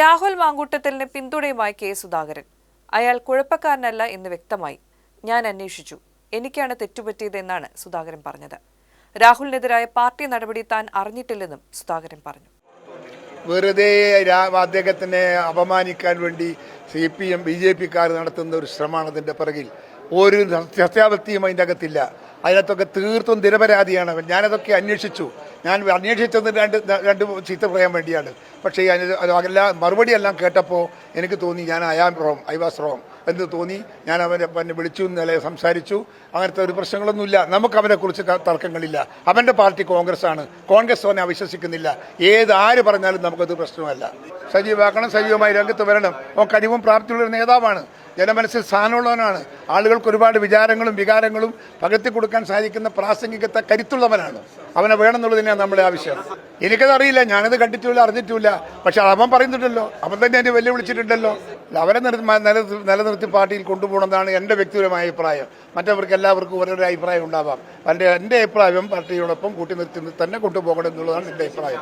രാഹുൽ മാങ്കൂട്ടത്തലിന് പിന്തുണയുമായി കെ സുധാകരൻ. അയാൾ കുഴപ്പക്കാരനല്ല എന്ന് വ്യക്തമായി ഞാൻ അന്വേഷിച്ചു. എനിക്കാണ് തെറ്റുപറ്റിയതെന്നാണ് സുധാകരൻ പറഞ്ഞത്. രാഹുലിനെതിരായ പാർട്ടി നടപടി താൻ അറിഞ്ഞിട്ടില്ലെന്നും സുധാകരൻ പറഞ്ഞു. വെറുതെ അദ്ദേഹത്തിനെ അപമാനിക്കാൻ വേണ്ടി C P M B J പിക്കാർ നടത്തുന്ന ഒരു ശ്രമമാണ് അതിന്റെ പിറകിൽ. ഒരു സത്യാവസ്ഥയും അതിന്റെ അകത്തില്ല. അതിനകത്തൊക്കെ തീർത്തും നിരപരാധിയാണ് അവൻ. ഞാനതൊക്കെ അന്വേഷിച്ചു. ഞാൻ അന്വേഷിച്ചത് രണ്ട് രണ്ട് ചീത്ത പറയാൻ വേണ്ടിയാണ്. പക്ഷേ അതെല്ലാം മറുപടി എല്ലാം കേട്ടപ്പോൾ എനിക്ക് തോന്നി ഞാൻ I am wrong I was wrong എന്ന് തോന്നി. ഞാൻ അവനെ പിന്നെ വിളിച്ചു ഇന്നലെ സംസാരിച്ചു. അങ്ങനത്തെ ഒരു പ്രശ്നങ്ങളൊന്നുമില്ല. നമുക്ക് അവനെക്കുറിച്ച് തർക്കങ്ങളില്ല. അവന്റെ പാർട്ടി കോൺഗ്രസ് ആണ്. കോൺഗ്രസ് അവനെ അവിശ്വസിക്കുന്നില്ല. ഏത് ആര് പറഞ്ഞാലും നമുക്കത് പ്രശ്നമല്ല. സജീവാക്കണം സജീവമായി രംഗത്ത് വരണം. അവൻ കഴിവും പ്രാപ്തിയുള്ള നേതാവാണ്. ജനമനസ്സിൽ സ്ഥാനമുള്ളവനാണ് ആളുകൾക്ക് ഒരുപാട് വിചാരങ്ങളും വികാരങ്ങളും പകർത്തി കൊടുക്കാൻ സാധിക്കുന്ന പ്രാസംഗികത്തെ കരുത്തുള്ളവനാണ്. അവനെ വേണമെന്നുള്ളത് തന്നെയാണ് നമ്മുടെ ആവശ്യം. എനിക്കതറിയില്ല ഞാനത് കണ്ടിട്ടില്ല അറിഞ്ഞിട്ടില്ല. പക്ഷെ അവൻ പറയുന്നുണ്ടല്ലോ. അവൻ തന്നെ എന്നെ വെല്ലുവിളിച്ചിട്ടുണ്ടല്ലോ. അവരെ നിർ- നിലനിർത്തി നിലനിർത്തി പാർട്ടിയിൽ കൊണ്ടുപോകണമെന്നാണ് എന്റെ വ്യക്തിപരമായ അഭിപ്രായം. മറ്റവർക്ക് എല്ലാവർക്കും ഓരോരോ അഭിപ്രായം ഉണ്ടാവാം. എന്റെ എന്റെ അഭിപ്രായം പാർട്ടിയോടൊപ്പം കൂട്ടി നിർത്തി തന്നെ കൊണ്ടുപോകണം എന്നുള്ളതാണ് എന്റെ അഭിപ്രായം.